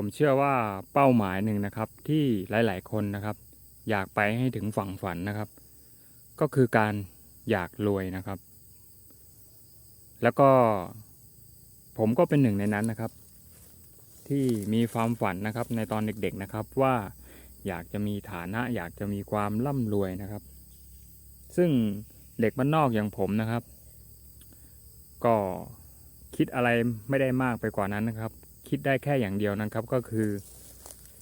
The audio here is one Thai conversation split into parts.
ผมเชื่อว่าเป้าหมายหนึ่งนะครับที่หลาย ๆ คนนะครับ อยากไปให้ถึงฝั่งฝันนะครับ ก็คือการอยากรวยนะครับ แล้วก็ผมก็เป็นหนึ่งในนั้นนะครับ ที่มีความฝันนะครับ ในตอนเด็ก ๆ นะครับว่าอยากจะมีฐานะ อยากจะมีความร่ำรวยนะครับ ซึ่งเด็กบ้านนอกอย่างผมนะครับ ก็คิดอะไรไม่ได้มากไปกว่านั้นนะครับ คิดได้แค่อย่างเดียวนะครับก็คือ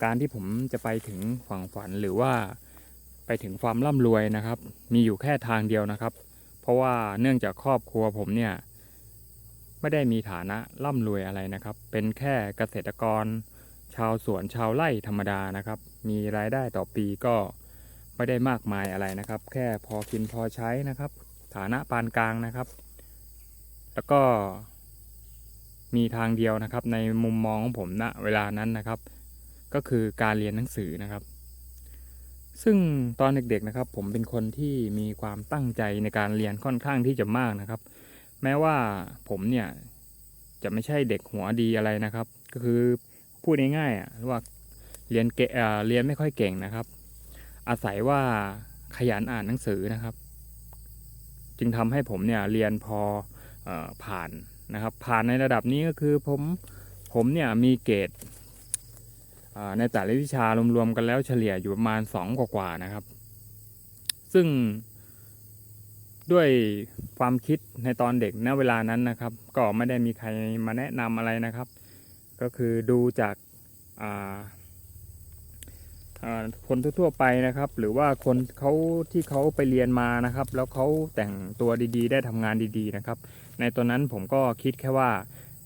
การที่ผมจะไปถึงฝั่งฝันหรือว่าไปถึงความร่ำรวยนะครับ มีอยู่แค่ทางเดียวนะครับ เพราะว่าเนื่องจากครอบครัวผมเนี่ยไม่ได้มีฐานะร่ำรวยอะไรนะครับ เป็นแค่เกษตรกร ชาวสวนชาวไร่ธรรมดานะครับ มีรายได้ต่อปีก็ไม่ได้มากมายอะไรนะครับ แค่พอกินพอใช้นะครับ ฐานะปานกลางนะครับ แล้วก็ มีทางเดียวนะครับ ในมุมมองของผมณเวลานั้นนะครับ ก็คือการเรียนหนังสือนะครับ ซึ่งตอนเด็กๆนะครับ ผมเป็นคนที่มีความตั้งใจในการเรียนค่อนข้างที่จะมากนะครับ แม้ว่าผมเนี่ยจะไม่ใช่เด็กหัวดีอะไรนะครับ ก็คือพูดง่ายๆอะว่าเรียนเกเอ่อเรียนไม่ค่อยเก่งนะครับ อาศัยว่าขยันอ่านหนังสือนะครับ จึงทำให้ผมเนี่ยเรียนพออผ่าน นะครับ ผ่านในระดับนี้ก็คือผมผมเนี่ยมีเกรดในแต่ละวิชารวมๆกันแล้วเฉลี่ยอยู่ประมาณสองกว่าๆนะครับ ซึ่งด้วยความคิดในตอนเด็กณเวลานั้นนะครับ ก็ไม่ได้มีใครมาแนะนำอะไรนะครับ ก็คือดูจากาาคนทั่วๆไปนะครับ หรือว่าคนเขาที่เขาไปเรียนมานะครับ แล้วเขาแต่งตัวดีๆ ได้ทำงานดีๆนะครับ ในตอนนั้นผมก็คิดแค่ว่า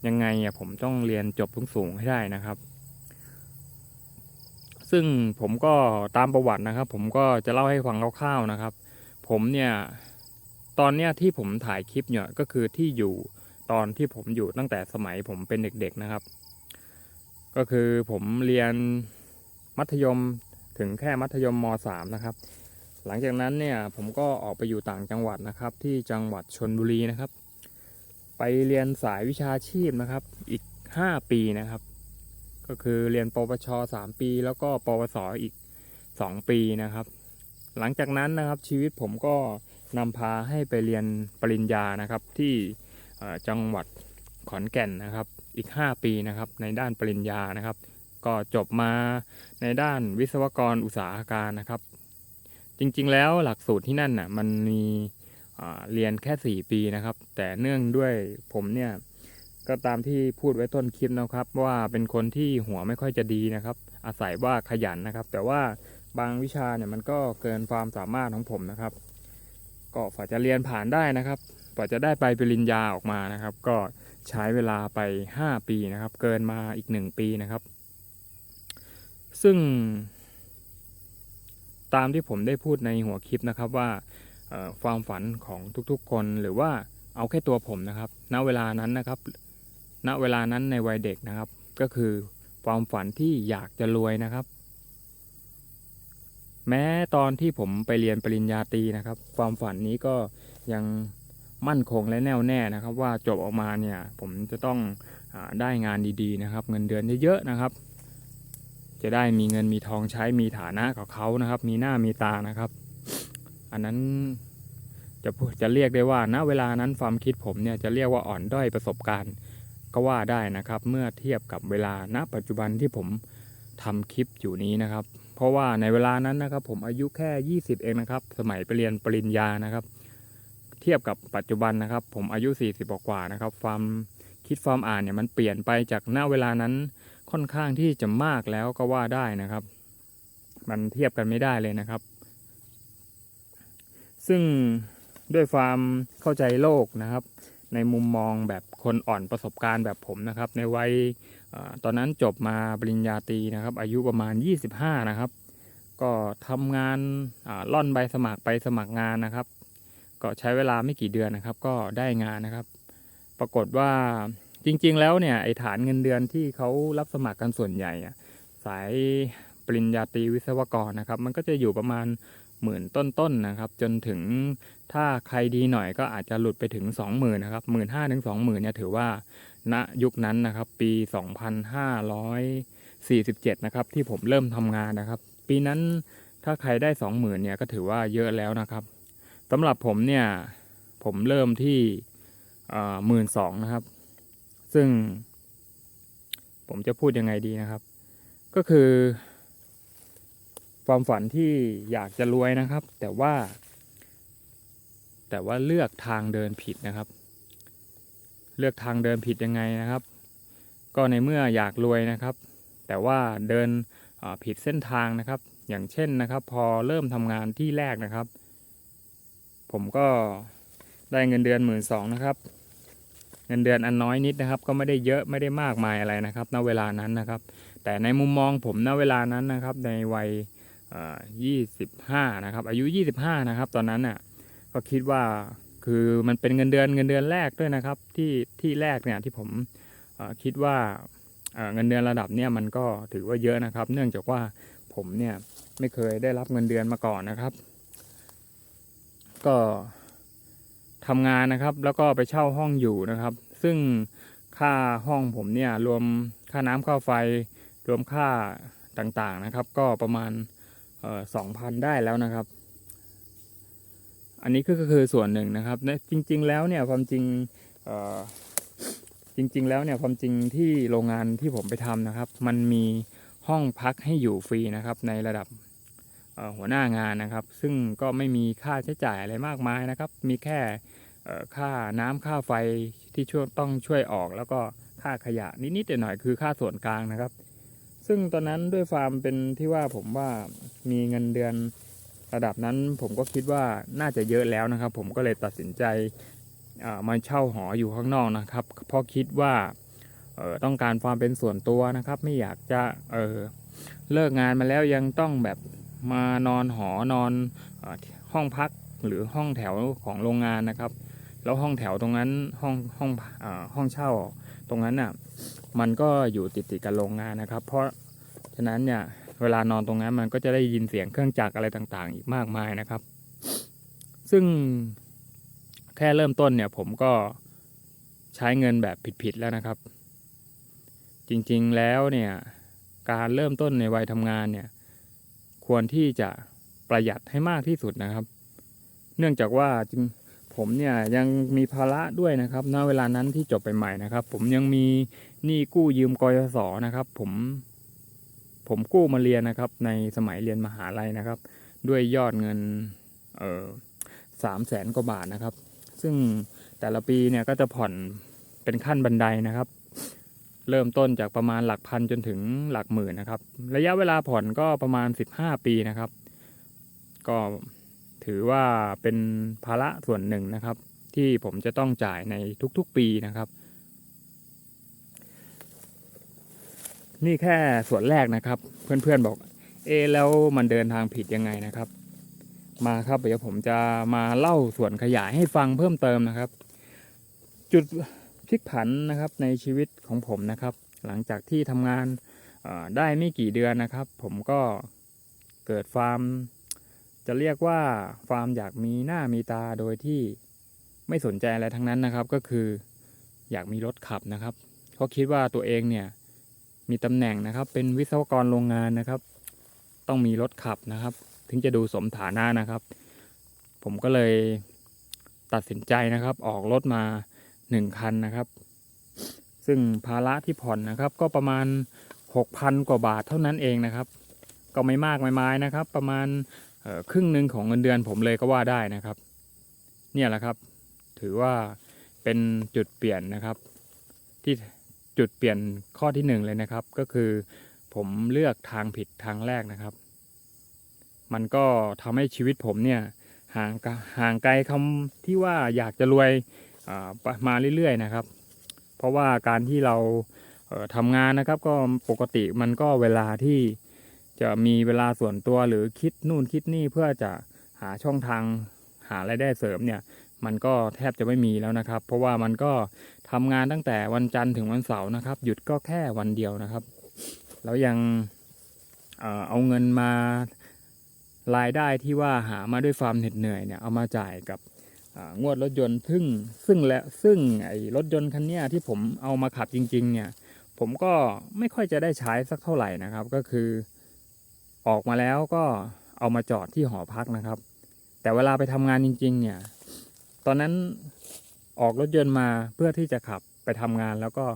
ยังไงอะผมต้องเรียนจบสูงให้ได้นะครับ ซึ่งผมก็ตามประวัตินะครับ ผมก็จะเล่าให้ฟังคร่าวๆนะครับ ผมเนี่ยตอนเนี้ยที่ผมถ่ายคลิปเนี่ยก็คือที่อยู่ตอนที่ผมอยู่ตั้งแต่สมัยผมเป็นเด็กๆนะครับ ก็คือผมเรียนมัธยมถึงแค่มัธยมม .3 นะครับ หลังจากนั้นเนี่ยผมก็ออกไปอยู่ต่างจังหวัดนะครับ ที่จังหวัดชนบุรีนะครับ ไปเรียนสายวิชาชีพนะครับ อีก 5 ปีนะครับ ก็คือเรียนปวช 3 ปี แล้วก็ปวสอีก 2 ปีนะครับ หลังจากนั้นนะครับชีวิตผมก็นำพาให้ไปเรียนปริญญานะครับที่จังหวัดขอนแก่นนะครับ อีก 5 ปีนะครับ ในด้านปริญญานะครับ ก็จบมาในด้านวิศวกรอุตสาหการนะครับ จริงๆ แล้วหลักสูตรที่นั่นน่ะมันมี เรียนแค่ 4 ปีนะครับ แต่เนื่องด้วยผมเนี่ยก็ตามที่พูดไว้ต้นคลิปนะครับ ว่าเป็นคนที่หัวไม่ค่อยจะดีนะครับ อาศัยว่าขยันนะครับ แต่ว่าบางวิชาเนี่ยมันก็เกินความสามารถของผมนะครับ ก็ฝ่าจะเรียนผ่านได้นะครับกว่าจะได้ไปปริญญาออกมานะครับ ก็ใช้เวลาไป 5 ปีนะครับ เกินมาอีก 1 ปีนะครับ ซึ่ง ตามที่ผมได้พูดในหัวคลิปนะครับว่า ความฝันของทุกๆ คนหรือว่าเอาแค่ตัวผมนะครับ ณเวลานั้นนะครับ ณเวลานั้นในวัยเด็กนะครับ ก็คือความฝันที่อยากจะรวยนะครับ แม้ตอนที่ผมไปเรียนปริญญาตรีนะครับ ความฝันนี้ก็ยังมั่นคงและแน่วแน่นะครับ ว่าจบออกมาเนี่ย ผมจะต้องอได้งานดีๆนะครับ เงินเดือนเยอะๆนะครับ จะได้มีเงินมีทองใช้มีฐานะกับเขานะครับ มีหน้ามีตานะครับ อันนั้นจะจะเรียกได้ว่าณเวลานั้นความคิดผมเนี่ยจะเรียกว่าอ่อนด้อยประสบการณ์ก็ว่าได้นะครับ เมื่อเทียบกับเวลาณปัจจุบันที่ผมทำคลิปอยู่นี้นะครับ เพราะว่าในเวลานั้นนะครับ ผมอายุแค่ 20 เองนะครับ สมัยไปเรียนปริญญานะครับ เทียบกับปัจจุบันนะครับ ผมอายุ 40 กว่านะครับ ความคิดความอ่านเนี่ยมันเปลี่ยนไปจากณเวลานั้นค่อนข้างที่จะมากแล้วก็ว่าได้นะครับ มันเทียบกันไม่ได้เลยนะครับ ซึ่งด้วยความเข้าใจโลกนะครับ ในมุมมองแบบคนอ่อนประสบการณ์แบบผมนะครับ ในวัยตอนนั้นจบมาปริญญาตรีนะครับ อายุประมาณ 25 นะครับ ก็ทำงานล่อนใบสมัครไปสมัครงานนะครับ ก็ใช้เวลาไม่กี่เดือนนะครับ ก็ได้งานนะครับ ปรากฏว่าจริง ๆ แล้วเนี่ยไอฐานเงินเดือนที่เขารับสมัครกันส่วนใหญ่ สายปริญญาตรีวิศวกรนะครับ มันก็จะอยู่ประมาณ หมื่นต้นๆนนะครับ จนถึงถ้าใครดีหน่อยก็อาจจะหลุดไปถึง20,000นะครับ15,000ถึง20,000เนี่ยถือว่าณยุคนั้นนะครับ ปี2500 47นะครับ ที่ผมเริ่มทำงานนะครับ ปีนั้นถ้าใครได้20,000เนี่ยก็ถือว่าเยอะแล้วนะครับสำหรับผมเนี่ยผมเริ่มที่หมื่นสองนะครับ ซึ่ง ผมจะพูดยังไงดีนะครับ ก็คือ ความฝันที่อยากจะรวยนะครับ แต่ว่า แต่ว่าเลือกทางเดินผิดนะครับ เลือกทางเดินผิดยังไงนะครับ ก็ในเมื่ออยากรวยนะครับ แต่ว่าเดินผิดเส้นทางนะครับ อย่างเช่นนะครับ พอเริ่มทำงานที่แรกนะครับ ผมก็ได้เงินเดือนหมื่นสองนะครับ เงินเดือนอันน้อยนิดนะครับ ก็ไม่ได้เยอะไม่ได้มากมายอะไรนะครับ ณเวลานั้นนะครับ แต่ในมุมมองผมณเวลานั้นนะครับ ในวัย ยี่สิบห้านะครับ อายุยี่สิบห้านะครับ ตอนนั้นน่ะ ก็คิดว่าคือมันเป็นเงินเดือนเงินเดือนแรกด้วยนะครับ ที่ที่แรกเนี่ยที่ผมคิดว่าเอ่อเงินเดือนระดับเนี่ยมันก็ถือว่าเยอะนะครับ เนื่องจากว่าผมเนี่ยไม่เคยได้รับเงินเดือนมาก่อนนะครับ ก็ทำงานนะครับ แล้วก็ไปเช่าห้องอยู่นะครับ ซึ่งค่าห้องผมเนี่ยรวมค่าน้ำค่าไฟรวมค่าต่างๆนะครับ ก็ประมาณ สองพันได้แล้วนะครับ อันนี้ก็คือส่วนหนึ่งนะครับและจริง ๆ แล้วเนี่ยความจริงเอ่อจริง ๆ แล้วเนี่ยความจริงที่โรงงานที่ผมไปทำนะครับ มันมีห้องพักให้อยู่ฟรีนะครับ ในระดับหัวหน้างานนะครับ ซึ่งก็ไม่มีค่าใช้จ่ายอะไรมากมายนะครับ มีแค่ค่าน้ำค่าไฟที่ช่วยต้องช่วยออก แล้วก็ค่าขยะนิดๆหน่อยๆคือค่าส่วนกลางนะครับ ซึ่งตอนนั้นด้วยความเป็นที่ว่าผมว่ามีเงินเดือนระดับนั้นผมก็คิดว่าน่าจะเยอะแล้วนะครับ ผมก็เลยตัดสินใจมาเช่าหออยู่ข้างนอกนะครับ เพราะคิดว่าต้องการความเป็นส่วนตัวนะครับ ไม่อยากจะเเลิกงานมาแล้วยังต้องแบบมานอนหอนอนอห้องพักหรือห้องแถวของโรงงานนะครับ แล้วห้องแถวตรงนั้นห้องห้องอห้องเช่า ตรงนั้นน่ะมันก็อยู่ติดติดๆกับโรงงานนะครับ เพราะฉะนั้นเนี่ยเวลานอนตรงนั้นมันก็จะได้ยินเสียงเครื่องจักรอะไรต่างๆ อีกมากมายนะครับ ซึ่งแค่เริ่มต้นเนี่ยผมก็ใช้เงินแบบผิดๆแล้วนะครับ จริงๆแล้วเนี่ยการเริ่มต้นในวัยทำงานเนี่ยควรที่จะประหยัดให้มากที่สุดนะครับ เนื่องจากว่าจริง ผมเนี่ยยังมีภาระด้วยนะครับณเวลานั้นที่จบไปใหม่นะครับ ผมยังมีหนี้กู้ยืมกยศนะครับ ผมผมกู้มาเรียนนะครับ ในสมัยเรียนมหาลัยนะครับ ด้วยยอดเงินเออสามแสนกว่าบาทนะครับ ซึ่งแต่ละปีเนี่ยก็จะผ่อนเป็นขั้นบันไดนะครับ เริ่มต้นจากประมาณหลักพันจนถึงหลักหมื่นนะครับ ระยะเวลาผ่อนก็ประมาณ 15 ปีนะครับ ก็ ถือว่าเป็นภาระส่วนหนึ่งนะครับ ที่ผมจะต้องจ่ายในทุกๆปีนะครับ นี่แค่ส่วนแรกนะครับ เพื่อนๆบอก เอแล้วมันเดินทางผิดยังไงนะครับ มาครับเดี๋ยวผมจะมาเล่าส่วนขยายให้ฟังเพิ่มเติมนะครับ จุดพลิกผันนะครับในชีวิตของผมนะครับ หลังจากที่ทำงานได้ไม่กี่เดือนนะครับ ผมก็เกิดฟาร์ม จะเรียกว่าฟาร์มอยากมีหน้ามีตาโดยที่ไม่สนใจอะไรทั้งนั้นนะครับ ก็คืออยากมีรถขับนะครับเพราคิดว่าตัวเองเนี่ยมีตำแหน่งนะครับ เป็นวิศวกรโรงงานนะครับ ต้องมีรถขับนะครับ ถึงจะดูสมฐานะนะครับ ผมก็เลยตัดสินใจนะครับ ออกรถมาหนึ่งคันนะครับ ซึ่งภาระที่ผ่อนนะครับ ก็ประมาณหกพันกว่าบาทเท่านั้นเองนะครับ ก็ไม่มากไม่ไม้นะครับ ประมาณ ครึ่งหนึ่งของเงินเดือนผมเลยก็ว่าได้นะครับ เนี่ยแหละครับ ถือว่าเป็นจุดเปลี่ยนนะครับ ที่จุดเปลี่ยนข้อที่หนึ่งเลยนะครับ ก็คือผมเลือกทางผิดทางแรกนะครับ มันก็ทำให้ชีวิตผมเนี่ยห่างห่างไกลคำที่ว่าอยากจะรวยมาเรื่อยๆนะครับ เพราะว่าการที่เราทำงานนะครับ ก็ปกติมันก็เวลาที่ จะมีเวลาส่วนตัวหรือคิดนู่นคิดนี่เพื่อจะหาช่องทางหารายได้เสริมเนี่ยมันก็แทบจะไม่มีแล้วนะครับ เพราะว่ามันก็ทำงานตั้งแต่วันจันทร์ถึงวันเสาร์นะครับ หยุดก็แค่วันเดียวนะครับ แล้วยังเอาเงินมารายได้ที่ว่าหามาด้วยความเหน็ดเหนื่อยเนี่ยเอามาจ่ายกับงวดรถยนต์ซึ่งซึ่งและซึ่งไอ้รถยนต์คันเนี้ยที่ผมเอามาขับจริง ๆ เนี่ย ผมก็ไม่ค่อยจะได้ใช้สักเท่าไหร่นะครับ ก็คือ ออกมาแล้วก็เอามาจอดที่หอพักนะครับ แต่เวลาไปทำงานจริง ๆ เนี่ย ตอนนั้นออกรถยนต์มาเพื่อที่จะขับไปทำงานแล้วก็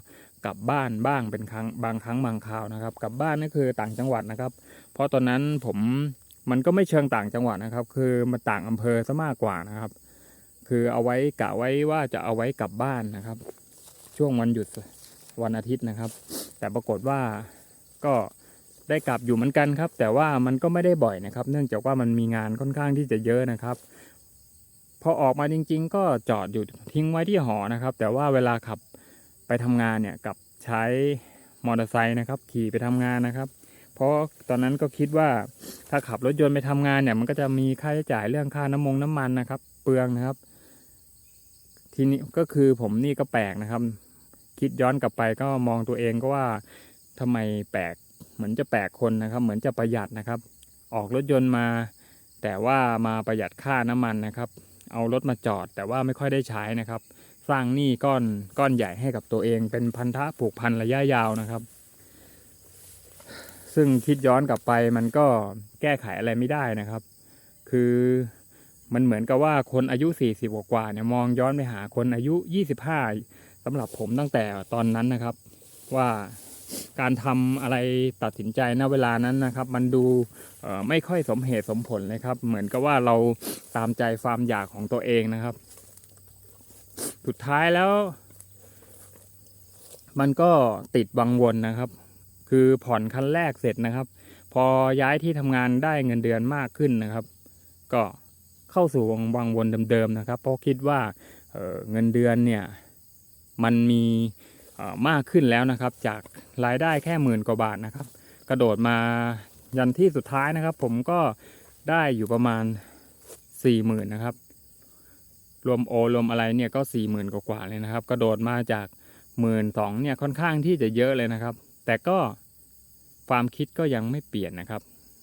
กลับบ้านบ้างเป็นครั้งบางครั้งบางคราวนะครับ กลับบ้านนั่นคือต่างจังหวัดนะครับ เพราะตอนนั้นผมมันก็ไม่เชิงต่างจังหวัดนะครับ คือมันต่างอำเภอซะมากกว่านะครับ คือเอาไว้กะไว้ว่าจะเอาไว้กลับบ้านนะครับ ช่วงวันหยุดวันอาทิตย์นะครับ แต่ปรากฏว่าก็ ได้กลับอยู่เหมือนกันครับ แต่ว่ามันก็ไม่ได้บ่อยนะครับ เนื่องจากว่ามันมีงานค่อนข้างที่จะเยอะนะครับพอออกมาจริง ๆ ก็จอดอยู่ทิ้งไว้ที่หอนะครับ แต่ว่าเวลาขับไปทำงานเนี่ยกับใช้มอเตอร์ไซค์นะครับ ขี่ไปทำงานนะครับ เพราะตอนนั้นก็คิดว่าถ้าขับรถยนต์ไปทำงานเนี่ย มันก็จะมีค่าใช้จ่ายเรื่องค่าน้ำมงน้ำมันนะครับ เปลืองนะครับ ทีนี้ก็คือผมนี่ก็แปลกนะครับ คิดย้อนกลับไปก็มองตัวเองก็ว่าทำไมแปลก เหมือนจะแปลกคนนะครับ เหมือนจะประหยัดนะครับ ออกรถยนต์มา แต่ว่ามาประหยัดค่าน้ำมันนะครับ เอารถมาจอด แต่ว่าไม่ค่อยได้ใช้นะครับ สร้างหนี้ก้อนก้อนใหญ่ให้กับตัวเอง เป็นพันธะผูกพันระยะยาวนะครับ ซึ่งคิดย้อนกลับไปมันก็แก้ไขอะไรไม่ได้นะครับ คือมันเหมือนกับว่าคนอายุ 40 กว่าเนี่ยมองย้อนไปหาคนอายุ 25สำหรับผมตั้งแต่ตอนนั้นนะครับ ว่า การทำอะไรตัดสินใจณเวลานั้นนะครับ มันดูไม่ค่อยสมเหตุสมผลเลยครับ เหมือนกับว่าเราตามใจความอยากของตัวเองนะครับ สุดท้ายแล้ว มันก็ติดวังวนนะครับ คือผ่อนคันแรกเสร็จนะครับ พอย้ายที่ทำงานได้เงินเดือนมากขึ้นนะครับ ก็เข้าสู่วังวนเดิมๆนะครับ เพราะคิดว่าเเงินเดือนเนี่ย มันมี มากขึ้นแล้วนะครับ จากรายได้แค่หมื่นกว่าบาทนะครับ กระโดดมายันที่สุดท้ายนะครับ ผมก็ได้อยู่ประมาณสี่หมื่นนะครับ รวมโอรวมอะไรเนี่ยก็สี่หมื่นกว่าเลยนะครับ กระโดดมาจากหมื่นสองเนี่ยค่อนข้างที่จะเยอะเลยนะครับ แต่ก็ความคิดก็ยังไม่เปลี่ยนนะครับ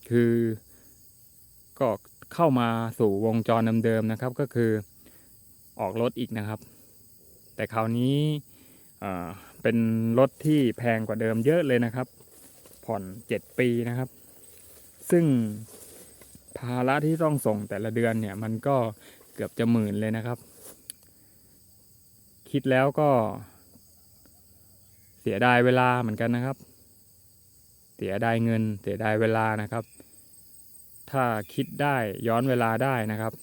คือก็เข้ามาสู่วงจรเดิมๆนะครับ ก็คือออกรถอีกนะครับ แต่คราวนี้ เป็นรถที่แพงกว่าเดิมเยอะเลยนะครับ ผ่อนเจ็ดปีนะครับ ซึ่งภาระที่ต้องส่งแต่ละเดือนเนี่ย มันก็เกือบจะหมื่นเลยนะครับ คิดแล้วก็ เสียดายเวลาเหมือนกันนะครับ เสียดายเงิน เสียดายเวลานะครับ ถ้าคิดได้ย้อนเวลาได้นะครับ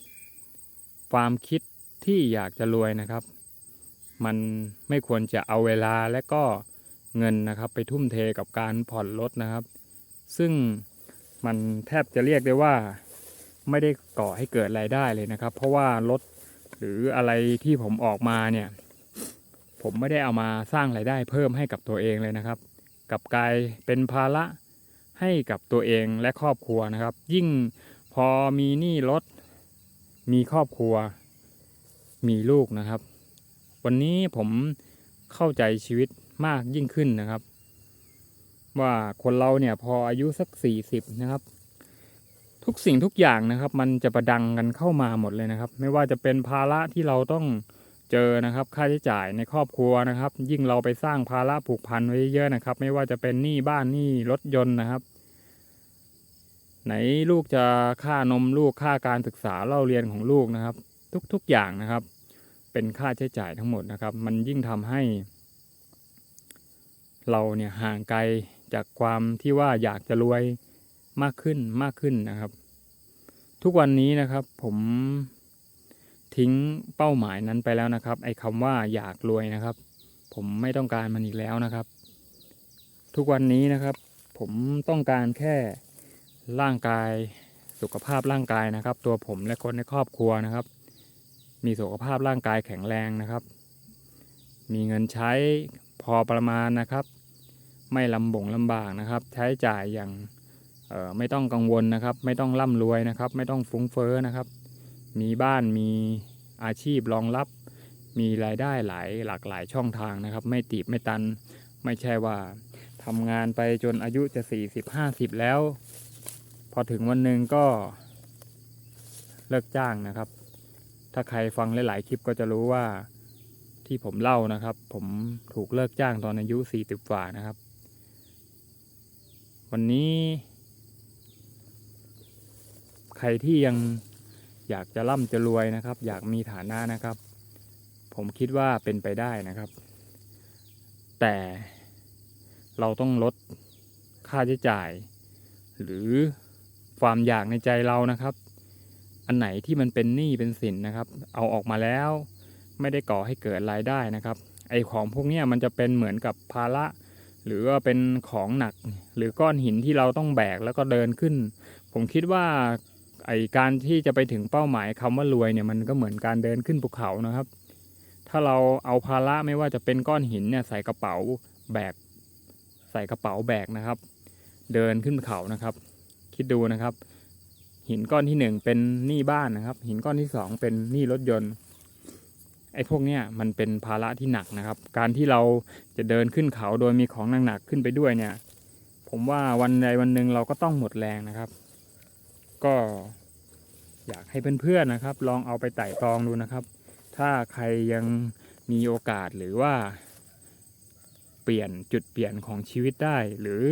ความคิดที่อยากจะรวยนะครับ มันไม่ควรจะเอาเวลาและก็เงินนะครับไปทุ่มเทกับการผ่อนรถนะครับ ซึ่งมันแทบจะเรียกได้ว่าไม่ได้ก่อให้เกิดรายได้เลยนะครับ เพราะว่ารถหรืออะไรที่ผมออกมาเนี่ย ผมไม่ได้เอามาสร้างรายได้เพิ่มให้กับตัวเองเลยนะครับ กับกลายเป็นภาระให้กับตัวเองและครอบครัวนะครับ ยิ่งพอมีหนี้รถมีครอบครัว มีลูกนะครับ วันนี้ผมเข้าใจชีวิตมากยิ่งขึ้นนะครับ ว่าคนเราเนี่ยพออายุสักสี่สิบนะครับ ทุกสิ่งทุกอย่างนะครับ มันจะประดังกันเข้ามาหมดเลยนะครับ ไม่ว่าจะเป็นภาระที่เราต้องเจอนะครับ ค่าใช้จ่ายในครอบครัวนะครับ ยิ่งเราไปสร้างภาระผูกพันไว้เยอะนะครับ ไม่ว่าจะเป็นหนี้บ้านหนี้รถยนต์นะครับ ไหนลูกจะค่านมลูกค่าการศึกษาเล่าเรียนของลูกนะครับ ทุกๆอย่างนะครับ เป็นค่าใช้จ่ายทั้งหมดนะครับ มันยิ่งทำให้ เราเนี่ยห่างไกลจากความที่ว่าอยากจะรวยมากขึ้นมากขึ้นนะครับ ทุกวันนี้นะครับผมทิ้งเป้าหมายนั้นไปแล้วนะครับ ไอ้คำว่าอยากรวยนะครับ ผมไม่ต้องการมันอีกแล้วนะครับ ทุกวันนี้นะครับ ผมต้องการแค่ร่างกายสุขภาพร่างกายนะครับ ตัวผมและคนในครอบครัวนะครับ มีสุขภาพร่างกายแข็งแรงนะครับ มีเงินใช้พอประมาณนะครับ ไม่ลำบ่งลำบากนะครับ ใช้จ่ายอย่างออไม่ต้องกังวลนะครับ ไม่ต้องร่ำรวยนะครับ ไม่ต้องฟุ้งเฟ้อนะครับ มีบ้านมีอาชีพรองรับ มีรายได้หลายหลากหลายช่องทางนะครับ ไม่ตีบไม่ตัน ไม่ใช่ว่าทำงานไปจนอายุจะสี่สิบห้าสิบแล้ว พอถึงวันหนึ่งก็เลิกจ้างนะครับ ถ้าใครฟังหลาย ๆ คลิปก็จะรู้ว่าที่ผมเล่านะครับ ผมถูกเลิกจ้างตอนอายุสี่สิบกว่านะครับ วันนี้ ใครที่ยังอยากจะร่ำจะรวยนะครับ อยากมีฐานะนะครับ ผมคิดว่าเป็นไปได้นะครับ แต่เราต้องลดค่าใช้จ่าย หรือความอยากในใจเรานะครับ อันไหนที่มันเป็นหนี้เป็นสินนะครับ เอาออกมาแล้ว ไม่ได้ก่อให้เกิดรายได้นะครับ ไอของพวกนี้มันจะเป็นเหมือนกับภาระหรือว่าเป็นของหนักหรือก้อนหินที่เราต้องแบกแล้วก็เดินขึ้น ผมคิดว่าไอการที่จะไปถึงเป้าหมายคำว่ารวยเนี่ยมันก็เหมือนการเดินขึ้นภูเขานะครับ ถ้าเราเอาภาระไม่ว่าจะเป็นก้อนหินเนี่ยใส่กระเป๋าแบก ใส่กระเป๋าแบกนะครับ เดินขึ้นเขานะครับ คิดดูนะครับ หินก้อนที่หนึ่งเป็นหนี้บ้านนะครับ หินก้อนที่สองเป็นหนี้รถยนต์ไอ้พวกเนี้ยมันเป็นภาระที่หนักนะครับ การที่เราจะเดินขึ้นเขาโดยมีของหนักๆขึ้นไปด้วยเนี่ย ผมว่าวันใดวันหนึ่งเราก็ต้องหมดแรงนะครับ ก็อยากให้เพื่อนๆนะครับ ลองเอาไปไต่ตองดูนะครับ ถ้าใครยังมีโอกาสหรือว่า เปลี่ยนจุดเปลี่ยนของชีวิตได้ หรือ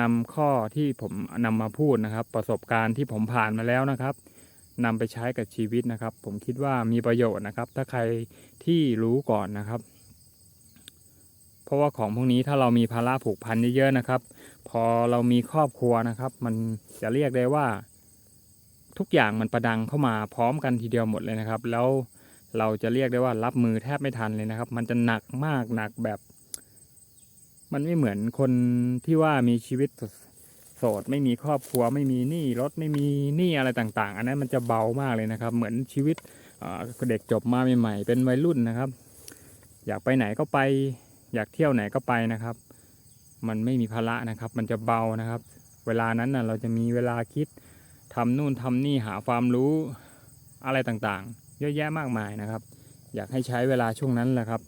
นำข้อที่ผมนำมาพูดนะครับ ประสบการณ์ที่ผมผ่านมาแล้วนะครับนำไปใช้กับชีวิตนะครับ ผมคิดว่ามีประโยชน์นะครับ ถ้าใครที่รู้ก่อนนะครับ เพราะว่าของพวกนี้ถ้าเรามีภาระผูกพันเยอะๆนะครับ พอเรามีครอบครัวนะครับ มันจะเรียกได้ว่า ทุกอย่างมันประดังเข้ามาพร้อมกันทีเดียวหมดเลยนะครับ แล้วเราจะเรียกได้ว่ารับมือแทบไม่ทันเลยนะครับ มันจะหนักมากหนักแบบ มันไม่เหมือนคนที่ว่ามีชีวิตโสดไม่มีครอบครัวไม่มีหนี้รถไม่มีหนี้อะไรต่างๆ อันนั้นมันจะเบามากเลยนะครับ เหมือนชีวิตเด็กจบมาใหม่ๆเป็นวัยรุ่นนะครับ อยากไปไหนก็ไป อยากเที่ยวไหนก็ไปนะครับ มันไม่มีภาระนะครับ มันจะเบานะครับ เวลานั้นน่ะเราจะมีเวลาคิดทำนู่นทำนี่หาความรู้อะไรต่างๆ เยอะแยะมากมายนะครับ อยากให้ใช้เวลาช่วงนั้นแหละครับ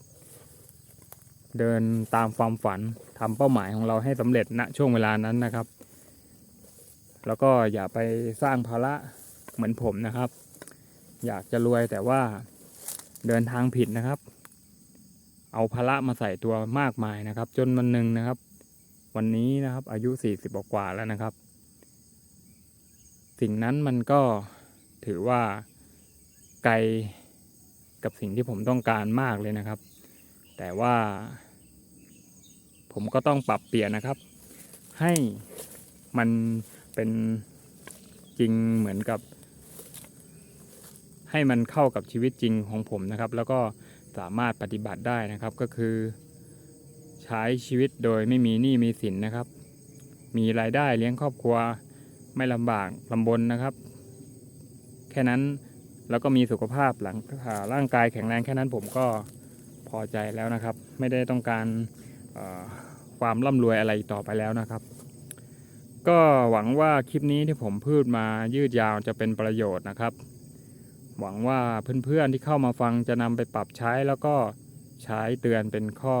เดินตามความฝันทำเป้าหมายของเราให้สำเร็จณช่วงเวลานั้นนะครับ แล้วก็อย่าไปสร้างภาระเหมือนผมนะครับ อยากจะรวยแต่ว่าเดินทางผิดนะครับ เอาภาระมาใส่ตัวมากมายนะครับ จนวันหนึ่งนะครับ วันนี้นะครับ อายุสี่สิบกว่าแล้วนะครับ สิ่งนั้นมันก็ถือว่าไกลกับสิ่งที่ผมต้องการมากเลยนะครับ แต่ว่า ผมก็ต้องปรับเปลี่ยนนะครับ ให้มันเป็นจริงเหมือนกับ ให้มันเข้ากับชีวิตจริงของผมนะครับ แล้วก็สามารถปฏิบัติได้นะครับก็คือ ใช้ชีวิตโดยไม่มีหนี้มีสินนะครับ มีรายได้เลี้ยงครอบครัวไม่ลำบากลำบนนะครับ แค่นั้นแล้วก็มีสุขภาพหลังอ่าร่างกายแข็งแรงแค่นั้นผมก็พอใจแล้วนะครับ ไม่ได้ต้องการ ความร่ำรวยอะไรต่อไปแล้วนะครับ ก็หวังว่าคลิปนี้ที่ผมพูดมายืดยาวจะเป็นประโยชน์นะครับ หวังว่าเพื่อนๆที่เข้ามาฟังจะนำไปปรับใช้แล้วก็ใช้เตือนเป็นข้อ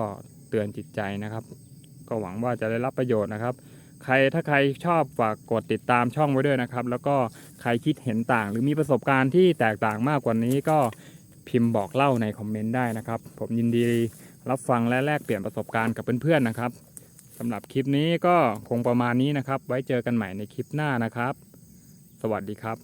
เตือนจิตใจนะครับ ก็หวังว่าจะได้รับประโยชน์นะครับ ใครถ้าใครชอบฝากกดติดตามช่องไว้ด้วยนะครับ แล้วก็ใครคิดเห็นต่าง หรือมีประสบการณ์ที่แตกต่างมากกว่านี้ก็พิมพ์บอกเล่าในคอมเมนต์ได้นะครับ ผมยินดีรับฟังและแลกเปลี่ยนประสบการณ์กับเพื่อนๆนะครับ สำหรับคลิปนี้ก็คงประมาณนี้นะครับ ไว้เจอกันใหม่ในคลิปหน้านะครับ สวัสดีครับ